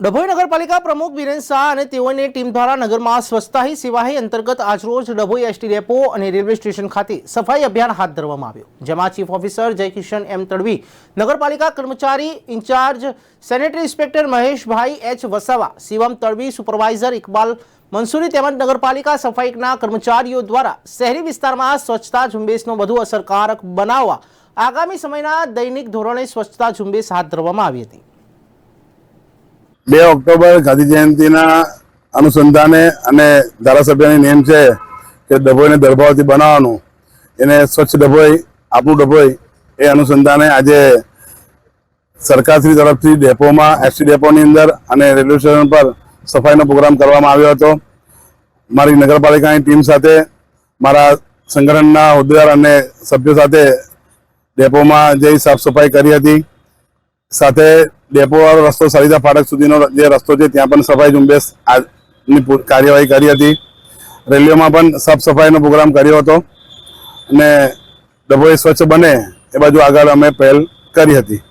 ડભોઈ નગરપાલિકા પ્રમુખ બિરેન શાહ અને તેઓની ટીમ દ્વારા નગરમાં સ્વચ્છતા હી અંતર્ગત આજરોજ ડભોઈ એસટી ડેપો અને રેલવે સ્ટેશન ખાતે સફાઈ અભિયાન હાથ ધરવામાં આવ્યું. જેમાં chief officer Jaykishan M Tadvi, નગરપાલિકા કર્મચારી incharge sanitary inspector Maheshbhai H Vasava, Shivam Tadvi, supervisor Iqbal Mansuri તેમજ નગરપાલિકા સફાઈના કર્મચારીઓ દ્વારા શહેરી વિસ્તારમાં સ્વચ્છતા ઝુંબેશનો વધુ અસરકારક બનાવવા આગામી સમયના દૈનિક ધોરણે સ્વચ્છતા ઝુંબેશ હાથ ધરવામાં આવી હતી. બે ઓક્ટોબર ગાંધી જયંતિના અનુસંધાને અને ધારાસભ્યની નેમ છે કે ડભોઈને દરભાવથી બનાવવાનું. એને સ્વચ્છ ડભોઈ, આપણું ડભોઈ એ અનુસંધાને આજે સરકારશ્રી તરફથી ડેપોમાં, એસટી ડેપોની અંદર અને રેલવે સ્ટેશન પર સફાઈનો પ્રોગ્રામ કરવામાં આવ્યો હતો. મારી નગરપાલિકાની ટીમ સાથે, મારા સંગઠનના હોદ્દેદાર અને સભ્યો સાથે ડેપોમાં જઈ સાફ સફાઈ કરી હતી. સાથે ડેપો વાળો રસ્તો સરિતા ફાટક સુધીનો જે રસ્તો છે, ત્યાં પણ સફાઈ ઝુંબેશ આજની કાર્યવાહી કરી હતી. રેલવેમાં પણ સાફ સફાઈનો પ્રોગ્રામ કર્યો હતો અને ડભોઈ સ્વચ્છ બને એ બાજુ આગળ અમે પહેલ કરી હતી.